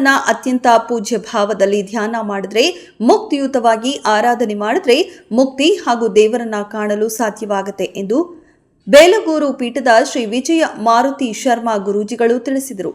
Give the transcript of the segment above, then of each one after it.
ದೇವರನ್ನ ಅತ್ಯಂತ ಪೂಜ್ಯ ಭಾವದಲ್ಲಿ ಧ್ಯಾನ ಮಾಡಿದ್ರೆ, ಮುಕ್ತಿಯುತವಾಗಿ ಆರಾಧನೆ ಮಾಡಿದ್ರೆ ಮುಕ್ತಿ ಹಾಗೂ ದೇವರನ್ನ ಕಾಣಲು ಸಾಧ್ಯವಾಗುತ್ತೆ ಎಂದು ಬೇಲಗೂರು ಪೀಠದ ಶ್ರೀ ವಿಜಯ ಮಾರುತಿ ಶರ್ಮಾ ಗುರೂಜಿಗಳು ತಿಳಿಸಿದರು.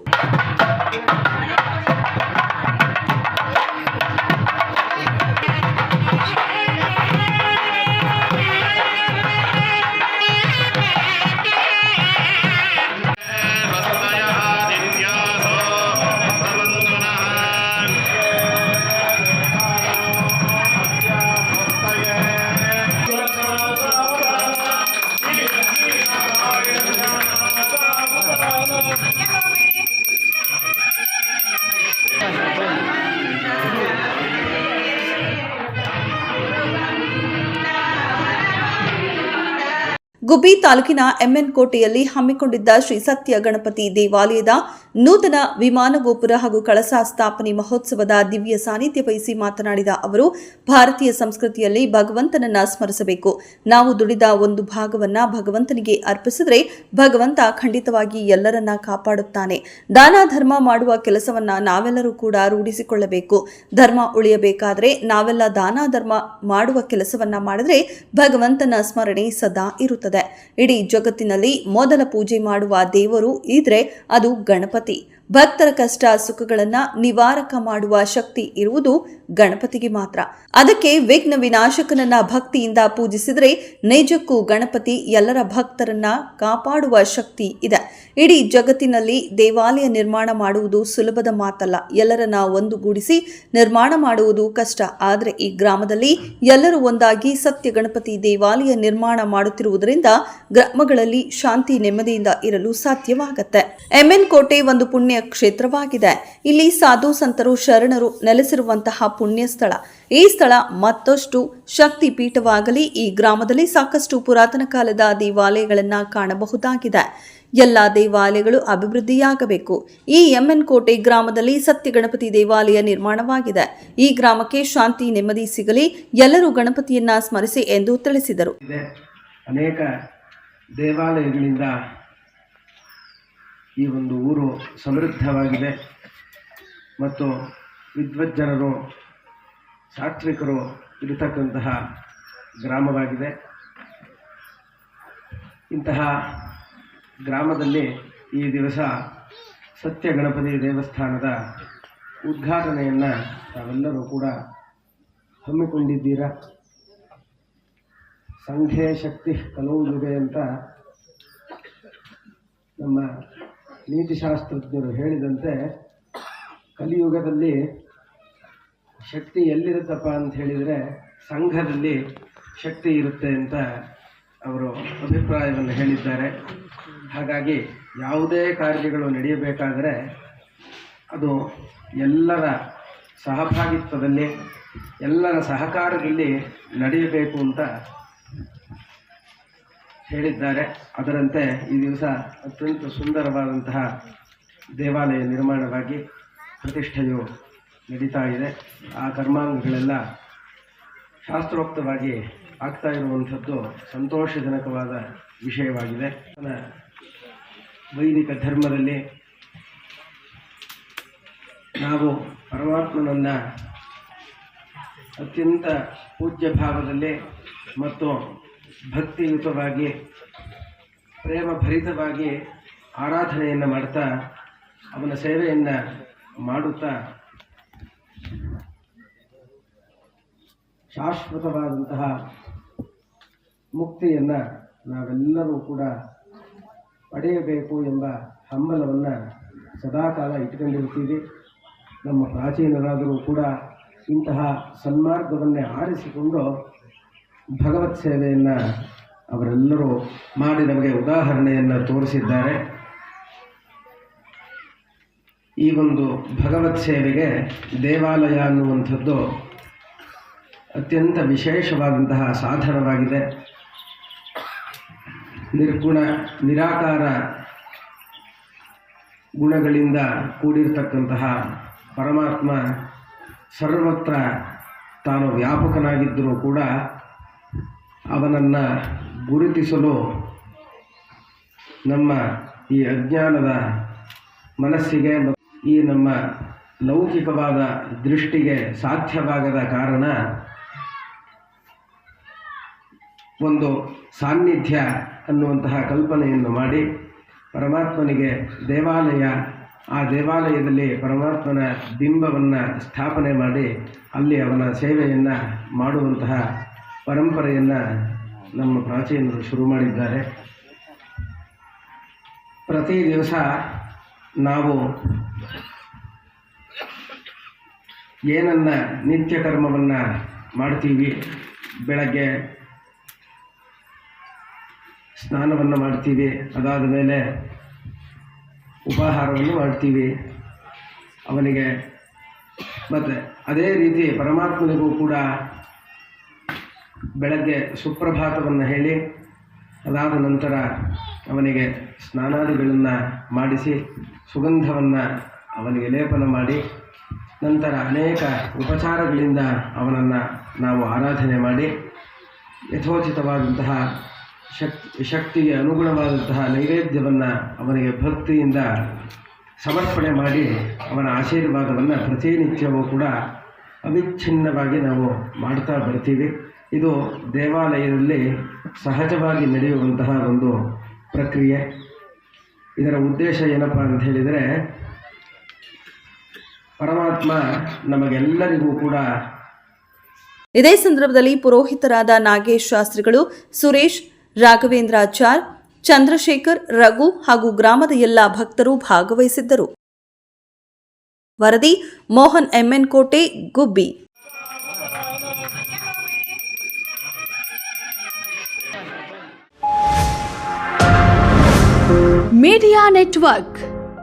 ಗುಬ್ಬಿ ತಾಲೂಕಿನ ಎಂಎನ್ ಕೋಟೆಯಲ್ಲಿ ಹಮ್ಮಿಕೊಂಡಿದ್ದ ಶ್ರೀ ಸತ್ಯ ಗಣಪತಿ ದೇವಾಲಯದ ನೂತನ ವಿಮಾನ ಗೋಪುರ ಹಾಗೂ ಕಳಸ ಸ್ಥಾಪನೆ ಮಹೋತ್ಸವದ ದಿವ್ಯ ಸಾನ್ನಿಧ್ಯ ವಹಿಸಿ ಮಾತನಾಡಿದ ಅವರು, ಭಾರತೀಯ ಸಂಸ್ಕೃತಿಯಲ್ಲಿ ಭಗವಂತನನ್ನ ಸ್ಮರಿಸಬೇಕು. ನಾವು ದುಡಿದ ಒಂದು ಭಾಗವನ್ನ ಭಗವಂತನಿಗೆ ಅರ್ಪಿಸಿದ್ರೆ ಭಗವಂತ ಖಂಡಿತವಾಗಿ ಎಲ್ಲರನ್ನ ಕಾಪಾಡುತ್ತಾನೆ. ದಾನ ಧರ್ಮ ಮಾಡುವ ಕೆಲಸವನ್ನ ನಾವೆಲ್ಲರೂ ಕೂಡ ರೂಢಿಸಿಕೊಳ್ಳಬೇಕು. ಧರ್ಮ ಉಳಿಯಬೇಕಾದ್ರೆ ನಾವೆಲ್ಲ ದಾನ ಧರ್ಮ ಮಾಡುವ ಕೆಲಸವನ್ನ ಮಾಡಿದ್ರೆ ಭಗವಂತನ ಸ್ಮರಣೆ ಸದಾ ಇರುತ್ತದೆ. ಇಡೀ ಜಗತ್ತಿನಲ್ಲಿ ಮೊದಲ ಪೂಜೆ ಮಾಡುವ ದೇವರು ಇದ್ರೆ ಅದು ಗಣಪತಿ. Tị. ಭಕ್ತರ ಕಷ್ಟ, ಸುಖಗಳನ್ನ ನಿವಾರಕ ಮಾಡುವ ಶಕ್ತಿ ಇರುವುದು ಗಣಪತಿಗೆ ಮಾತ್ರ. ಅದಕ್ಕೆ ವಿಘ್ನ ವಿನಾಶಕನನ್ನ ಭಕ್ತಿಯಿಂದ ಪೂಜಿಸಿದರೆ ನಿಜಕ್ಕೂ ಗಣಪತಿ ಎಲ್ಲರ ಭಕ್ತರನ್ನ ಕಾಪಾಡುವ ಶಕ್ತಿ ಇದೆ. ಇಡೀ ಜಗತ್ತಿನಲ್ಲಿ ದೇವಾಲಯ ನಿರ್ಮಾಣ ಮಾಡುವುದು ಸುಲಭದ ಮಾತಲ್ಲ. ಎಲ್ಲರನ್ನ ಒಂದುಗೂಡಿಸಿ ನಿರ್ಮಾಣ ಮಾಡುವುದು ಕಷ್ಟ. ಆದರೆ ಈ ಗ್ರಾಮದಲ್ಲಿ ಎಲ್ಲರೂ ಒಂದಾಗಿ ಸತ್ಯ ಗಣಪತಿ ದೇವಾಲಯ ನಿರ್ಮಾಣ ಮಾಡುತ್ತಿರುವುದರಿಂದ ಗ್ರಾಮಗಳಲ್ಲಿ ಶಾಂತಿ ನೆಮ್ಮದಿಯಿಂದ ಇರಲು ಸಾಧ್ಯವಾಗುತ್ತೆ. ಎಂಎನ್ ಕೋಟೆ ಒಂದು ಪುಣ್ಯ ಕ್ಷೇತ್ರವಾಗಿದೆ. ಇಲ್ಲಿ ಸಾಧು ಸಂತರು ಶರಣರು ನೆಲೆಸಿರುವಂತಹ ಪುಣ್ಯ ಸ್ಥಳ ಈ ಸ್ಥಳ ಮತ್ತಷ್ಟು ಶಕ್ತಿ ಪೀಠವಾಗಲಿ ಈ ಗ್ರಾಮದಲ್ಲಿ ಸಾಕಷ್ಟು ಪುರಾತನ ಕಾಲದ ದೇವಾಲಯಗಳನ್ನು ಕಾಣಬಹುದಾಗಿದೆ. ಎಲ್ಲ ದೇವಾಲಯಗಳು ಅಭಿವೃದ್ಧಿಯಾಗಬೇಕು. ಈ ಎಂಎನ್ ಕೋಟೆ ಗ್ರಾಮದಲ್ಲಿ ಸತ್ಯ ಗಣಪತಿ ದೇವಾಲಯ ನಿರ್ಮಾಣವಾಗಿದೆ. ಈ ಗ್ರಾಮಕ್ಕೆ ಶಾಂತಿ ನೆಮ್ಮದಿ ಸಿಗಲಿ, ಎಲ್ಲರೂ ಗಣಪತಿಯನ್ನ ಸ್ಮರಿಸಿ ಎಂದು ತಿಳಿಸಿದರು. ಅನೇಕ ದೇವಾಲಯಗಳಿಂದ ಈ ಒಂದು ಊರು ಸಮೃದ್ಧವಾಗಿದೆ. ಮತ್ತು ವಿದ್ವಜ್ಜನರು, ಸಾತ್ವಿಕರು ಇರತಕ್ಕಂತಹ ಗ್ರಾಮವಾಗಿದೆ. ಇಂತಹ ಗ್ರಾಮದಲ್ಲಿ ಈ ದಿವಸ ಸತ್ಯ ಗಣಪತಿ ದೇವಸ್ಥಾನದ ಉದ್ಘಾಟನೆಯನ್ನು ತಾವೆಲ್ಲರೂ ಕೂಡ ಹಮ್ಮಿಕೊಂಡಿದ್ದೀರಾ? ಸಂಘೇ ಶಕ್ತಿ ಕಲವು ಅಂತ ನಮ್ಮ ನೀತಿಶಾಸ್ತ್ರಜ್ಞರು ಹೇಳಿದಂತೆ ಕಲಿಯುಗದಲ್ಲಿ ಶಕ್ತಿ ಎಲ್ಲಿರುತ್ತಪ್ಪ ಅಂತ ಹೇಳಿದರೆ ಸಂಘದಲ್ಲಿ ಶಕ್ತಿ ಇರುತ್ತೆ ಅಂತ ಅವರು ಅಭಿಪ್ರಾಯವನ್ನು ಹೇಳಿದ್ದಾರೆ. ಹಾಗಾಗಿ ಯಾವುದೇ ಕಾರ್ಯಗಳು ನಡೆಯಬೇಕಾದರೆ ಅದು ಎಲ್ಲರ ಸಹಭಾಗಿತ್ವದಲ್ಲಿ, ಎಲ್ಲರ ಸಹಕಾರದಲ್ಲಿ ನಡೆಯಬೇಕು ಅಂತ ಹೇಳಿದ್ದಾರೆ. ಅದರಂತೆ ಈ ದಿವಸ ಅತ್ಯಂತ ಸುಂದರವಾದಂತಹ ದೇವಾಲಯ ನಿರ್ಮಾಣವಾಗಿ ಪ್ರತಿಷ್ಠೆಯು ನಡೀತಾ ಇದೆ. ಆ ಕರ್ಮಾಂಗಗಳೆಲ್ಲ ಶಾಸ್ತ್ರೋಕ್ತವಾಗಿ ಆಗ್ತಾ ಇರುವಂಥದ್ದು ಸಂತೋಷಜನಕವಾದ ವಿಷಯವಾಗಿದೆ. ವೈದಿಕ ಧರ್ಮದಲ್ಲಿ ನಾವು ಪರಮಾತ್ಮನನ್ನು ಅತ್ಯಂತ ಪೂಜ್ಯ ಭಾವದಲ್ಲಿ ಮತ್ತು ಭಕ್ತಿಯುತವಾಗಿ ಪ್ರೇಮ ಭರಿತವಾಗಿ ಆರಾಧನೆಯನ್ನು ಮಾಡ್ತಾ, ಅವನ ಸೇವೆಯನ್ನು ಮಾಡುತ್ತಾ, ಶಾಶ್ವತವಾದಂತಹ ಮುಕ್ತಿಯನ್ನು ನಾವೆಲ್ಲರೂ ಕೂಡ ಪಡೆಯಬೇಕು ಎಂಬ ಹಂಬಲವನ್ನು ಸದಾಕಾಲ ಇಟ್ಕೊಂಡಿರ್ತೀವಿ ನಮ್ಮ ಪ್ರಾಚೀನರಾದರೂ ಕೂಡ ಇಂತಹ ಸನ್ಮಾರ್ಗವನ್ನೇ ಆರಿಸಿಕೊಂಡು ಭಗವತ್ ಸೇವೆಯನ್ನು ಅವರೆಲ್ಲರೂ ಮಾಡಿ ನಮಗೆ ಉದಾಹರಣೆಯನ್ನು ತೋರಿಸಿದ್ದಾರೆ. ಈ ಒಂದು ಭಗವತ್ ಸೇವೆಗೆ ದೇವಾಲಯ ಅನ್ನುವಂಥದ್ದು ಅತ್ಯಂತ ವಿಶೇಷವಾದಂತಹ ಸಾಧನವಾಗಿದೆ. ನಿರ್ಗುಣ, ನಿರಾಕಾರ ಗುಣಗಳಿಂದ ಕೂಡಿರ್ತಕ್ಕಂತಹ ಪರಮಾತ್ಮ ಸರ್ವತ್ರ ತಾನು ವ್ಯಾಪಕನಾಗಿದ್ದರೂ ಕೂಡ ಅವನನ್ನು ಗುರುತಿಸಲು ನಮ್ಮ ಈ ಅಜ್ಞಾನದ ಮನಸ್ಸಿಗೆ ಈ ನಮ್ಮ ಲೌಕಿಕವಾದ ದೃಷ್ಟಿಗೆ ಸಾಧ್ಯವಾಗದ ಕಾರಣ ಒಂದು ಸಾನ್ನಿಧ್ಯ ಅನ್ನುವಂತಹ ಕಲ್ಪನೆಯನ್ನು ಮಾಡಿ ಪರಮಾತ್ಮನಿಗೆ ದೇವಾಲಯ, ಆ ದೇವಾಲಯದಲ್ಲಿ ಪರಮಾತ್ಮನ ಬಿಂಬವನ್ನು ಸ್ಥಾಪನೆ ಮಾಡಿ ಅಲ್ಲಿ ಅವನ ಸೇವೆಯನ್ನು ಮಾಡುವಂತಹ ಪರಂಪರೆಯನ್ನು ನಮ್ಮ ಪ್ರಾಚೀನರು ಶುರು ಮಾಡಿದ್ದಾರೆ. ಪ್ರತಿ ದಿವಸ ನಾವು ಏನನ್ನ ನಿತ್ಯ ಕರ್ಮವನ್ನು ಮಾಡ್ತೀವಿ, ಬೆಳಗ್ಗೆ ಸ್ನಾನವನ್ನು ಮಾಡ್ತೀವಿ, ಅದಾದ ಮೇಲೆ ಉಪಾಹಾರವನ್ನು ಮಾಡ್ತೀವಿ. ಅವನಿಗೆ ಮತ್ತು ಅದೇ ರೀತಿ ಪರಮಾತ್ಮನಿಗೂ ಕೂಡ ಬೆಳಗ್ಗೆ ಸುಪ್ರಭಾತವನ್ನು ಹೇಳಿ, ಅದಾದ ನಂತರ ಅವನಿಗೆ ಸ್ನಾನಾದಿಗಳನ್ನು ಮಾಡಿಸಿ, ಸುಗಂಧವನ್ನು ಅವನಿಗೆ ಲೇಪನ ಮಾಡಿ, ನಂತರ ಅನೇಕ ಉಪಚಾರಗಳಿಂದ ಅವನನ್ನು ನಾವು ಆರಾಧನೆ ಮಾಡಿ, ಯಥೋಚಿತವಾದಂತಹ ಶಕ್ತಿ ಶಕ್ತಿಗೆ ಅನುಗುಣವಾದಂತಹ ನೈವೇದ್ಯವನ್ನು ಅವನಿಗೆ ಭಕ್ತಿಯಿಂದ ಸಮರ್ಪಣೆ ಮಾಡಿ, ಅವನ ಆಶೀರ್ವಾದವನ್ನು ಪ್ರತಿನಿತ್ಯವೂ ಕೂಡ ಅವಿಚ್ಛಿನ್ನವಾಗಿ ನಾವು ಮಾಡ್ತಾ ಬರ್ತೀವಿ. ಇದು ದೇವಾಲಯದಲ್ಲಿ ಸಹಜವಾಗಿ ನಡೆಯುವಂತಹ ಒಂದು ಪ್ರಕ್ರಿಯೆ. ಇದರ ಉದ್ದೇಶ ಏನಪ್ಪ ಅಂತ ಹೇಳಿದರೆ, ಪರಮಾತ್ಮ ನಮಗೆಲ್ಲರಿಗೂ ಕೂಡ ಇದೇ ಸಂದರ್ಭದಲ್ಲಿ ಪುರೋಹಿತರಾದ ನಾಗೇಶ್ ಶಾಸ್ತ್ರಿಗಳು, ಸುರೇಶ್, ರಾಘವೇಂದ್ರಾಚಾರ್, ಚಂದ್ರಶೇಖರ್, ರಘು ಹಾಗೂ ಗ್ರಾಮದ ಎಲ್ಲ ಭಕ್ತರು ಭಾಗವಹಿಸಿದ್ದರು. ವರದಿ ಮೋಹನ್ ಎಂಎನ್ ಕೋಟೆ ಗುಬ್ಬಿ. Media network